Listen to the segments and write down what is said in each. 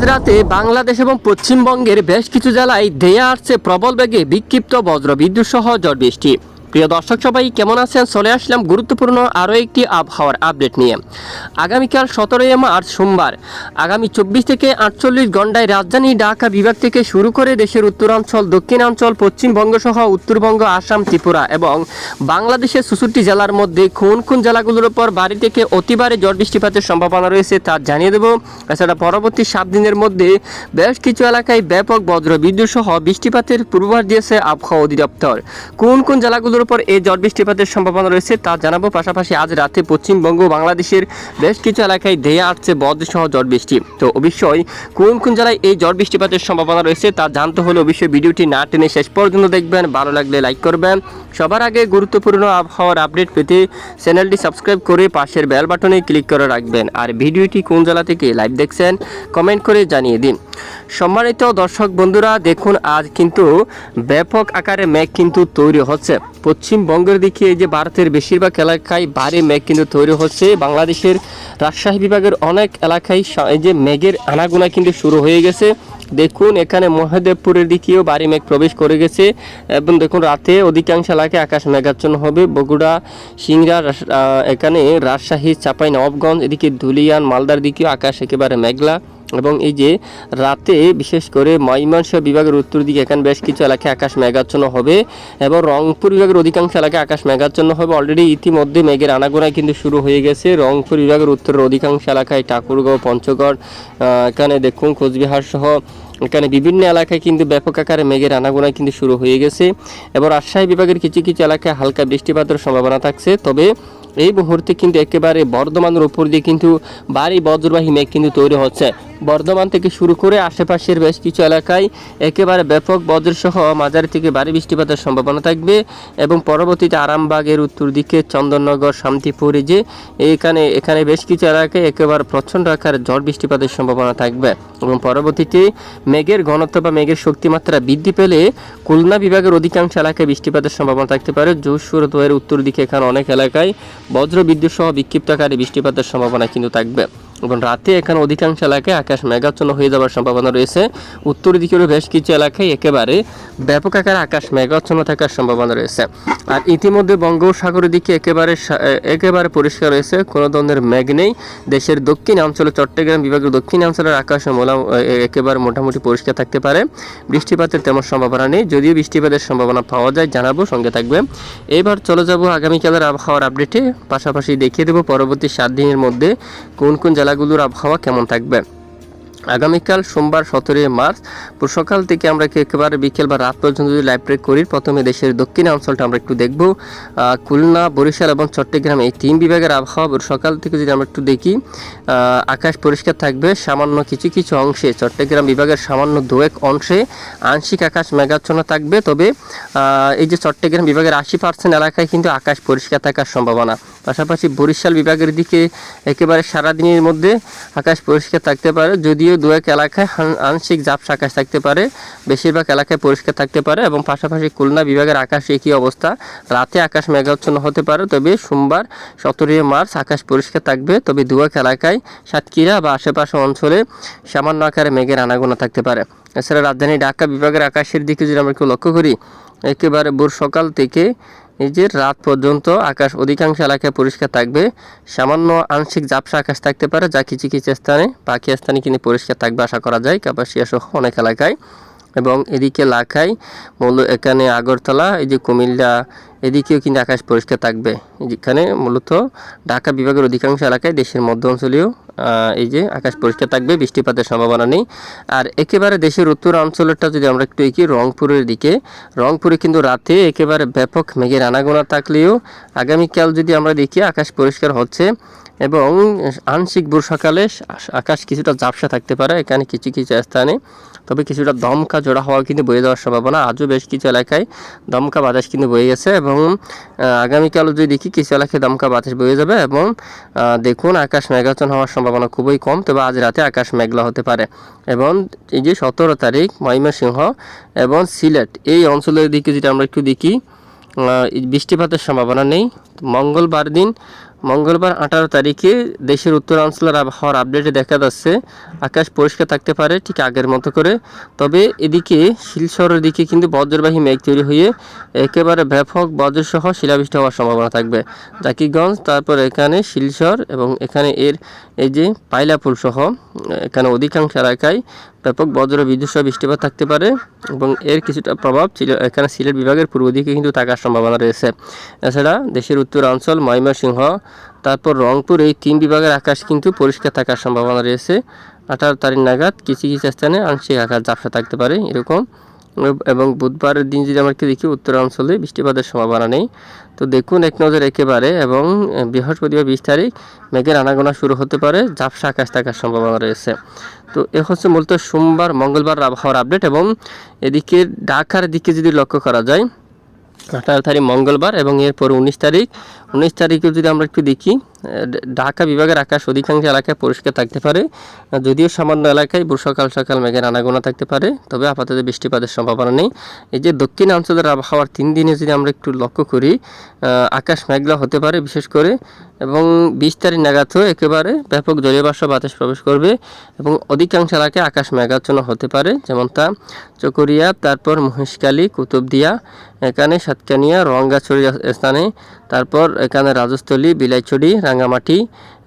আজ রাতে বাংলাদেশ এবং পশ্চিমবঙ্গের বেশ কিছু জেলায় ধেয়ে আসছে প্রবল বেগে বিক্ষিপ্ত বজ্র বিদ্যুৎ সহ ঝড় বৃষ্টি। প্রিয় দর্শক সবাই, কেমন আছেন? চলে আসলাম গুরুত্বপূর্ণ আরও একটি আবহাওয়ার আপডেট নিয়ে। আগামীকাল সতেরোই মার্চ সোমবার, আগামী চব্বিশ থেকে আটচল্লিশ ঘন্টায় রাজধানী ঢাকা বিভাগ থেকে শুরু করে দেশের উত্তরাঞ্চল, দক্ষিণাঞ্চল পশ্চিমবঙ্গ সহ উত্তরবঙ্গ, আসাম, ত্রিপুরা এবং বাংলাদেশের চৌষট্টি জেলার মধ্যে কোন কোন জেলাগুলোর উপর বাড়ি থেকে অতিবারে ঝড় বৃষ্টিপাতের সম্ভাবনা রয়েছে তা জানিয়ে দেবো। এছাড়া পরবর্তী সাত দিনের মধ্যে বেশ কিছু এলাকায় ব্যাপক বজ্র বিদ্যুৎ সহ বৃষ্টিপাতের পূর্বাভাস দিয়েছে আবহাওয়া অধিদপ্তর। কোন কোন জেলাগুলোর উপর এই ঝড় বৃষ্টিপাতের সম্ভাবনা রয়েছে তা জানাব। পাশাপাশি আজ রাতে পশ্চিমবঙ্গ বাংলাদেশের বেশ কিছু এলাকায় ধেয়ে আসছে বজ্র সহ ঝড় বৃষ্টি। তো অবশ্যই কোন কোন জেলায় এই ঝড় বৃষ্টিপাতের সম্ভাবনা রয়েছে তা জানতে হলে অবশ্যই ভিডিওটি না টেনে শেষ পর্যন্ত দেখবেন, ভালো লাগলে লাইক করবেন। সবার আগে গুরুত্বপূর্ণ আবহাওয়ার আপডেট পেতে চ্যানেলটি সাবস্ক্রাইব করে পাশের বেল বাটনে ক্লিক করে রাখবেন। আর ভিডিওটি কোন জেলা থেকে লাইভ দেখছেন, কমেন্ট করে জানিয়ে দিন। সম্মানিত দর্শক বন্ধুরা, দেখুন আজ কিন্তু ব্যাপক আকারে মেঘ কিন্তু তৈরি হচ্ছে। পশ্চিমবঙ্গের দিকে এই যে ভারতের বেশিরভাগ এলাকায় ভারী মেঘ কিন্তু তৈরি হচ্ছে। বাংলাদেশের রাজশাহী বিভাগের অনেক এলাকায় এই যে মেঘের আনাগোনা কিন্তু শুরু হয়ে গেছে। দেখুন, এখানে মহাদেবপুরের দিকেও বাড়ি মেঘ প্রবেশ করে গেছে। এবং দেখুন, রাতে অধিকাংশ এলাকায় আকাশ মেঘাচ্ছন্ন হবে। বগুড়া, সিংড়া এখানে রাজশাহী চাপাই নবাবগঞ্জ এদিকে ধুলিয়ান, মালদার দিকেও আকাশ একেবারে মেঘলা। এবং এই যে রাতে বিশেষ করে ময়মনসিংহ বিভাগের উত্তর দিকে এখানে বেশ কিছু এলাকায় আকাশ মেঘাচ্ছন্ন হবে এবং রংপুর বিভাগের অধিকাংশ এলাকায় আকাশ মেঘাচ্ছন্ন হবে। অলরেডি ইতিমধ্যে মেঘের আনাগোনা কিন্তু শুরু হয়ে গেছে। রংপুর বিভাগের উত্তরের অধিকাংশ এলাকায় ঠাকুরগাঁও, পঞ্চগড় এখানে দেখুন কোচবিহার সহ এখানে বিভিন্ন এলাকায় কিন্তু ব্যাপক আকারে মেঘের আনাগোনা কিন্তু শুরু হয়ে গেছে এবং রাজশাহী বিভাগের কিছু কিছু এলাকায় হালকা বৃষ্টিপাতের সম্ভাবনা থাকছে। তবে এই মুহূর্তে কিন্তু একেবারে বর্ধমানের উপর দিয়ে কিন্তু ভারী বজ্রবাহী মেঘ কিন্তু তৈরি হচ্ছে। বর্ধমান থেকে শুরু করে আশেপাশের বেশ কিছু এলাকায় একেবারে ব্যাপক বজ্রসহ মাঝারি থেকে ভারী বৃষ্টিপাতের সম্ভাবনা থাকবে এবং পরবর্তীতে আরামবাগের উত্তর দিকে চন্দননগর, শান্তিপুর যে এখানে এখানে বেশ কিছু এলাকায় একেবারে প্রচণ্ড আকারে ঝড় বৃষ্টিপাতের সম্ভাবনা থাকবে এবং পরবর্তীতে মেঘের ঘনত্ব বা মেঘের শক্তিমাত্রা বৃদ্ধি পেলে খুলনা বিভাগের অধিকাংশ এলাকায় বৃষ্টিপাতের সম্ভাবনা থাকতে পারে। যশোর, দোয়ের, উত্তর দিকে এখানে অনেক এলাকায় বজ্র বিদ্যুৎ সহ বিক্ষিপ্ত আকারে বৃষ্টিপাতের সম্ভাবনা কিন্তু থাকবে। এবং রাতে এখানে অধিকাংশ এলাকায় আকাশ মেঘাচ্ছন্ন হয়ে যাওয়ার সম্ভাবনা রয়েছে। উত্তর দিকেরও বেশ কিছু এলাকায় একেবারে ব্যাপক আকারে আকাশ মেঘাচ্ছন্ন থাকার সম্ভাবনা রয়েছে। আর ইতিমধ্যে বঙ্গোপসাগরের দিকে একেবারে একেবারে পরিষ্কার রয়েছে, কোনো ধরনের মেঘ নেই। দেশের দক্ষিণ অঞ্চলে চট্টগ্রাম বিভাগের দক্ষিণ অঞ্চলের আকাশ মোলা একেবারে মোটামুটি পরিষ্কার থাকতে পারে। বৃষ্টিপাতের তেমন সম্ভাবনা নেই, যদিও বৃষ্টিপাতের সম্ভাবনা পাওয়া যায়, জানাব, সঙ্গে থাকবে। এবার চলে যাব আগামীকালের আবহাওয়ার আপডেটে। পাশাপাশি দেখিয়ে দেবো পরবর্তী সাত দিনের মধ্যে কোন কোন জেলাগুলোর আবহাওয়া কেমন থাকবে? আগামীকাল সোমবার সতেরোই মার্চ সকাল থেকে আমরা একেবারে বিকেল বা রাত পর্যন্ত যদি লাইভ ট্রেক করি, প্রথমে দেশের দক্ষিণ অঞ্চলটা আমরা একটু দেখব। খুলনা, বরিশাল এবং চট্টগ্রাম এই তিন বিভাগের আবহাওয়া সকাল থেকে যদি আমরা একটু দেখি আকাশ পরিষ্কার থাকবে, সামান্য কিছু কিছু অংশে, চট্টগ্রাম বিভাগের সামান্য দুয়েক অংশে আংশিক আকাশ মেঘাচ্ছন্ন থাকবে। তবে এই যে চট্টগ্রাম বিভাগের আশি পার্সেন্ট এলাকায় কিন্তু আকাশ পরিষ্কার থাকার সম্ভাবনা। পাশাপাশি বরিশাল বিভাগের দিকে একেবারে সারাদিনের মধ্যে আকাশ পরিষ্কার থাকতে পারে, যদিও দু এক এলাকায় আংশিক ঝাপসা আকাশ থাকতে পারে, বেশিরভাগ এলাকায় পরিষ্কার থাকতে পারে এবং পাশাপাশি খুলনা বিভাগের আকাশ একই অবস্থা। রাতে আকাশ মেঘাচ্ছন্ন হতে পারে, তবে সোমবার সতেরোই মার্চ আকাশ পরিষ্কার থাকবে, তবে দু এক এলাকায় সাতক্ষীরা বা আশেপাশে অঞ্চলে সামান্য আকারে মেঘের আনাগোনা থাকতে পারে। এছাড়া রাজধানী ঢাকা বিভাগের আকাশের দিকে যদি আমরা একটু লক্ষ্য করি, একেবারে ভোর সকাল থেকে এই যে রাত পর্যন্ত আকাশ অধিকাংশ এলাকায় পরিষ্কার থাকবে, সামান্য আংশিক ঝাপসা আকাশ থাকতে পারে, যা কিছু কিছু স্থানে পাখি স্থানে কিন্তু পরিষ্কার থাকবে আশা করা যায়, কাপাসিয়া সহ অনেক এলাকায়। এবং এদিকে লাখাই, মূল এখানে আগরতলা, এই যে কুমিল্লা, এদিকেও কিন্তু আকাশ পরিষ্কার থাকবে। যেখানে মূলত ঢাকা বিভাগের অধিকাংশ এলাকায় দেশের মধ্য অঞ্চলেও এই যে আকাশ পরিষ্কার থাকবে, বৃষ্টিপাতের সম্ভাবনা নেই। আর একেবারে দেশের উত্তর অঞ্চলেরটা যদি আমরা একটু এগিয়ে, রংপুরের দিকে, রংপুরে কিন্তু রাতে একেবারে ব্যাপক মেঘের আনাগোনা থাকলেও আগামীকাল যদি আমরা দেখি আকাশ পরিষ্কার হচ্ছে এবং আংশিক ভোর সকালে আকাশ কিছুটা ঝাপসা থাকতে পারে, এখানে কিছু কিছু স্থানে। তবে কিছুটা দমকা জোড়া হওয়া কিন্তু বয়ে যাওয়ার সম্ভাবনা। আজও বেশ কিছু এলাকায় দমকা বাতাস কিন্তু বয়ে গেছে এবং আগামীকালও যদি দেখি, কিছু এলাকায় দমকা বাতাস বয়ে যাবে এবং দেখুন আকাশ মেঘাচ্ছন্ন হওয়ার সম্ভাবনা খুবই কম। তবে আজ রাতে আকাশ মেঘলা হতে পারে এবং এই যে সতেরো তারিখ, ময়মনসিংহ এবং সিলেট, এই অঞ্চলের দিকে যেটা আমরা একটু দেখি বৃষ্টিপাতের সম্ভাবনা নেই। মঙ্গলবার দিন মঙ্গলবার আঠারো তারিখে দেশের উত্তরাঞ্চলের আবহাওয়ার আপডেটে দেখা যাচ্ছে, আকাশ পরিষ্কার থাকতে পারে ঠিক আগের মতো করে। তবে এদিকে শিলচরের দিকে কিন্তু বজ্রবাহী মেঘ তৈরি হয়ে একেবারে ব্যাপক বজ্রসহ শিলাবৃষ্টি হওয়ার সম্ভাবনা থাকবে। জাকিগঞ্জ তারপর এখানে শিলচর এবং এখানে এর এই যে পাইলাপুর সহ, এখানে অধিকাংশ এলাকায় ব্যাপক বজ্র বিদ্যুৎ সহ বৃষ্টিপাত থাকতে পারে এবং এর কিছুটা প্রভাব এখানে সিলেট বিভাগের পূর্ব দিকে কিন্তু থাকার সম্ভাবনা রয়েছে। এছাড়া দেশের উত্তরাঞ্চল ময়মনসিংহ, তারপর রংপুর এই তিন বিভাগের আকাশ কিন্তু পরিষ্কার থাকার সম্ভাবনা রয়েছে। আঠারো তারিখ নাগাদ কিছু কিছু স্থানে আংশিক আকাশ ঝাপসা থাকতে পারে, এরকম এবং বুধবারের দিন যদি আমরা একটু দেখি, উত্তরাঞ্চলে বৃষ্টিপাতের সম্ভাবনা নেই। তো দেখুন, এক নজর একেবারে এবং বৃহস্পতিবার বিশ তারিখ মেঘের আনাগোনা শুরু হতে পারে, ঝাপসা আকাশ থাকার সম্ভাবনা রয়েছে। তো এ হচ্ছে মূলত সোমবার, মঙ্গলবার আবহাওয়ার আপডেট এবং এদিকে ঢাকার দিকে যদি লক্ষ্য করা যায়, আঠারো তারিখ মঙ্গলবার এবং এরপর উনিশ তারিখ উনিশ তারিখে যদি আমরা একটু দেখি ঢাকা বিভাগের আকাশ অধিকাংশ এলাকায় পরিষ্কার থাকতে পারে, যদিও সামান্য এলাকায় সকাল সকাল মেঘের আনাগোনা থাকতে পারে, তবে আপাতত বৃষ্টিপাতের সম্ভাবনা নেই। এই যে দক্ষিণ অঞ্চলের আবহাওয়ার তিন দিনে যদি আমরা একটু লক্ষ্য করি আকাশ মেঘলা হতে পারে বিশেষ করে, এবং বিশ তারিখ নাগাদও একেবারে ব্যাপক জলীয়বাষ্প বাতাস প্রবেশ করবে, এবং অধিকাংশ এলাকায় আকাশ মেঘাচ্ছন্ন হতে পারে, যেমন তা চকরিয়া, তারপর মহেশখালী, কুতুবদিয়া, এখানে সাতকানিয়া রঙ্গাছড়ি স্থানে, তারপর এখানে রাজস্থলী বিলাইছড়ি রাঙ্গামাটি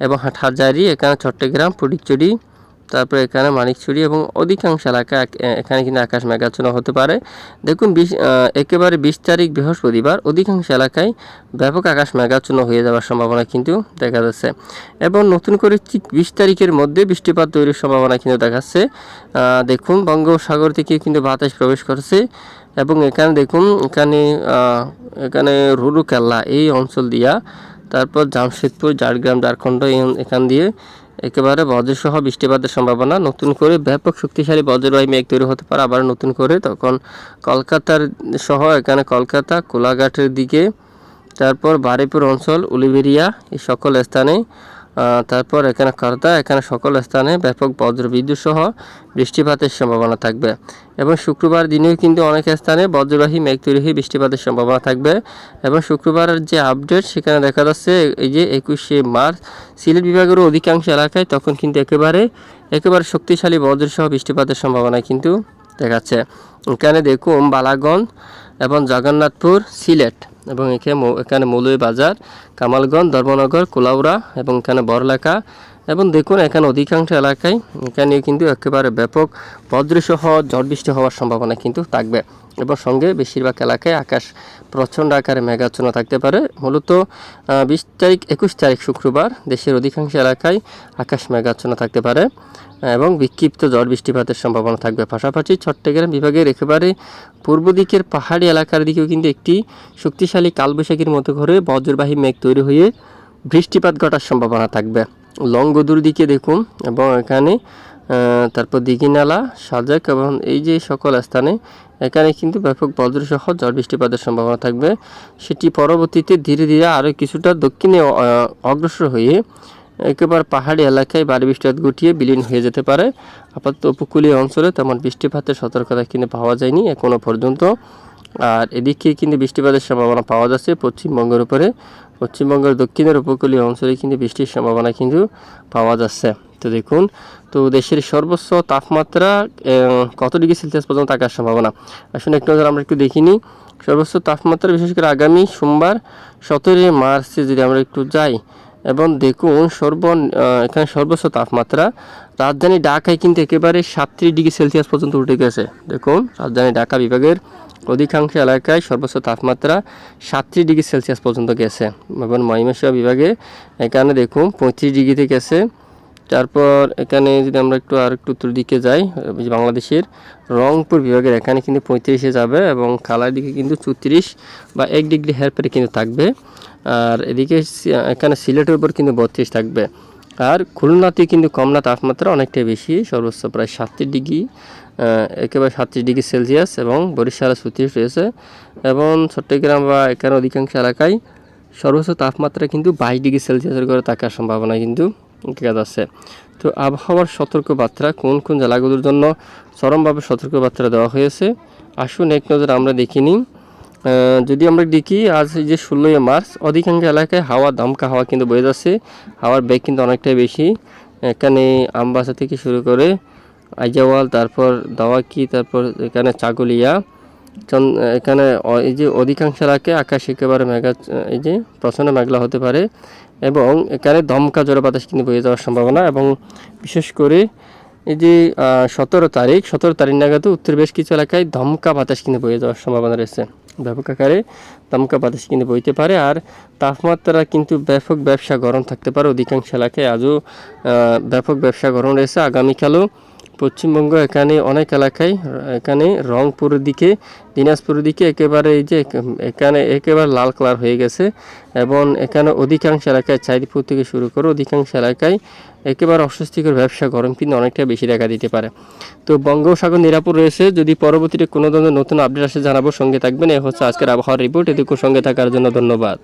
এবং হাটহাজারি, এখানে চট্টগ্রাম ফটিকছড়ি তারপর এখানে মানিকছড়ি এবং অধিকাংশ এলাকা এখানে কিন্তু আকাশ মেঘাচ্ছন্ন হতে পারে। দেখুন, বিশ একেবারে বিশ তারিখ বৃহস্পতিবার অধিকাংশ এলাকায় ব্যাপক আকাশ মেঘাচ্ছন্ন হয়ে যাওয়ার সম্ভাবনা কিন্তু দেখা যাচ্ছে এবং নতুন করে ঠিক বিশ তারিখের মধ্যে বৃষ্টিপাত তৈরির সম্ভাবনা কিন্তু দেখাচ্ছে। দেখুন, বঙ্গোপসাগর থেকে কিন্তু বাতাস প্রবেশ করছে। এবং এখানে দেখুন, এখানে এখানে রুরু কেল্লা এই অঞ্চল দিয়া, তারপর জামশেদপুর, ঝাড়গ্রাম, ঝাড়খণ্ড এখান দিয়ে একেবারে বজ্রসহ বৃষ্টিপাতের সম্ভাবনা। নতুন করে ব্যাপক শক্তিশালী বজ্রবাহী মেঘ তৈরি হতে পারে আবার নতুন করে। তখন কলকাতার সহ এখানে কলকাতা, কোলাঘাটের দিকে, তারপর বারিপুর অঞ্চল উলিবেরিয়া এই সকল স্থানে তারপর এখানে কারদা এখানে সকল স্থানে ব্যাপক বজ্র বিদ্যুৎ সহ বৃষ্টিপাতের সম্ভাবনা থাকবে। এবং শুক্রবার দিনেও কিন্তু অনেক স্থানে বজ্রবাহী মেঘ বৃষ্টিপাতের সম্ভাবনা থাকবে। এবং শুক্রবারের যে আপডেট, সেখানে দেখা যাচ্ছে এই যে একুশে মার্চ, সিলেট বিভাগের অধিকাংশ এলাকায় তখন কিন্তু একেবারে একেবারে শক্তিশালী বজ্র সহ বৃষ্টিপাতের সম্ভাবনা কিন্তু দেখাচ্ছে। এখানে দেখুন, বালাগঞ্জ এবং জগন্নাথপুর সিলেট এবং এখানে এখানে মৌলভীবাজার কামালগঞ্জ ধর্মনগর কুলাউড়া এবং এখানে বড়লেখা এবং দেখুন, এখানে অধিকাংশ এলাকায় এখানে কিন্তু একেবারে ব্যাপক বজ্রসহ ঝড় বৃষ্টি হওয়ার সম্ভাবনা কিন্তু থাকবে এবং সঙ্গে বেশিরভাগ এলাকায় আকাশ প্রচণ্ড আকারে মেঘাচ্ছন্ন থাকতে পারে। মূলত বিশ তারিখ, একুশ তারিখ শুক্রবার দেশের অধিকাংশ এলাকায় আকাশ মেঘাচ্ছন্ন থাকতে পারে এবং বিক্ষিপ্ত ঝড় বৃষ্টিপাতের সম্ভাবনা থাকবে। পাশাপাশি চট্টগ্রাম বিভাগের একেবারে পূর্ব দিকের পাহাড়ি এলাকার দিকেও কিন্তু একটি শক্তিশালী কালবৈশাখীর মতো করে বজ্রবাহী মেঘ তৈরি হয়ে বৃষ্টিপাত ঘটার সম্ভাবনা থাকবে। লংগদুর দিকে দেখুন, এবং এখানে তারপর দিঘিনালা, সাজাক, এবং এই যে সকল স্থানে, এখানে কিন্তু ব্যাপক বজ্রসহ ঝড় বৃষ্টিপাতের সম্ভাবনা থাকবে। সেটি পরবর্তীতে ধীরে ধীরে আরও কিছুটা দক্ষিণে অগ্রসর হয়ে একেবারে পাহাড়ি এলাকায় বাড়ি বৃষ্টিপাত গুটিয়ে বিলীন হয়ে যেতে পারে। আপাতত উপকূলীয় অঞ্চলে তেমন বৃষ্টিপাতের সতর্কতা কিন্তু পাওয়া যায়নি এখনও পর্যন্ত। আর এদিকে কিন্তু বৃষ্টিপাতের সম্ভাবনা পাওয়া যাচ্ছে পশ্চিমবঙ্গের উপরে। পশ্চিমবঙ্গের দক্ষিণের উপকূলীয় অঞ্চলে কিন্তু বৃষ্টির সম্ভাবনা কিন্তু পাওয়া যাচ্ছে। তো দেখুন, তো দেশের সর্বোচ্চ তাপমাত্রা কত ডিগ্রি সেলসিয়াস পর্যন্ত থাকার সম্ভাবনা? আসলে একটু নজর আমরা একটু দেখিনি সর্বোচ্চ তাপমাত্রা বিশেষ করে আগামী সোমবার, সতেরোই মার্চে যদি আমরা একটু যাই, এবং দেখুন সর্ব এখানে সর্বোচ্চ তাপমাত্রা, রাজধানী ঢাকায় কিন্তু একেবারে সাতত্রিশ ডিগ্রি সেলসিয়াস পর্যন্ত উঠে গেছে। দেখুন, রাজধানী ঢাকা বিভাগের অধিকাংশ এলাকায় সর্বোচ্চ তাপমাত্রা সাতত্রিশ ডিগ্রি সেলসিয়াস পর্যন্ত গেছে। এবং ময়মনসিংহ বিভাগে এখানে দেখুন পঁয়ত্রিশ ডিগ্রিতে গেছে। তারপর এখানে যদি আমরা একটু আর একটু উত্তর দিকে যাই বাংলাদেশের রংপুর বিভাগের এখানে কিন্তু পঁয়ত্রিশে যাবে এবং কালার দিকে কিন্তু চৌত্রিশ বা এক ডিগ্রি হেরপরে কিন্তু থাকবে। আর এদিকে এখানে সিলেটের উপর কিন্তু বত্রিশ থাকবে। আর খুলনাতে কিন্তু কম না তাপমাত্রা অনেকটাই বেশি, সর্বোচ্চ প্রায় সাতত্রিশ ডিগ্রি একেবারে সাতত্রিশ ডিগ্রি সেলসিয়াস এবং বরিশালে ছত্রিশ রয়েছে এবং চট্টগ্রাম বা এখানে অধিকাংশ এলাকায় সর্বোচ্চ তাপমাত্রা কিন্তু বাইশ ডিগ্রি সেলসিয়াসের করে থাকার সম্ভাবনা কিন্তু দেখা যাচ্ছে। তো আবহাওয়ার সতর্কবার্তা, কোন কোন জেলাগুলোর জন্য চরমভাবে সতর্কবার্তা দেওয়া হয়েছে, আসুন এক নজর আমরা দেখিনি যদি আমরা দেখি, আজ এই যে ষোলোই মার্চ, অধিকাংশ এলাকায় হাওয়া, দমকা হাওয়া কিন্তু বয়ে যাচ্ছে। হাওয়ার বেগ কিন্তু অনেকটাই বেশি। এখানে আমবাসা থেকে শুরু করে আইজাওয়াল, তারপর দাওয়াকি, তারপর এখানে চাগুলিয়া। এখানে এই যে অধিকাংশ এলাকায় আকাশ একেবারে মেঘা, এই যে প্রচণ্ড মেঘলা হতে পারে এবং এখানে দমকা জোরে বাতাস কিন্তু বয়ে যাওয়ার সম্ভাবনা এবং বিশেষ করে এই যে সতেরো তারিখ সতেরো তারিখ নাগাদ উত্তর বেশ কিছু এলাকায় ধমকা বাতাস কিনে বয়ে যাওয়ার সম্ভাবনা রয়েছে। ব্যাপক আকারে ধমকা বাতাস কিনে বইতে পারে আর তাপমাত্রা কিন্তু ব্যাপক ব্যবসা গরম থাকতে পারে। অধিকাংশ এলাকায় আজও ব্যাপক ব্যবসা গরম রয়েছে। আগামীকালও পশ্চিমবঙ্গ এখানে অনেক এলাকায়, এখানে রংপুরের দিকে, দিনাজপুরের দিকে একেবারে এই যে এখানে একেবারে লাল কালার হয়ে গেছে এবং এখানে অধিকাংশ এলাকায় চাঁদপুর থেকে শুরু করে অধিকাংশ এলাকায় একেবারে অস্বস্তিকর ব্যবসা গরম কিন্তু অনেকটা বেশি দেখা দিতে পারে। তো বঙ্গোপসাগর নিরাপদ রয়েছে, যদি পরবর্তীতে কোনো ধরনের নতুন আপডেট আসে জানাব, সঙ্গে থাকবেন। এ হচ্ছে আজকের আবহাওয়ার রিপোর্ট এটুকু সঙ্গে থাকার জন্য ধন্যবাদ।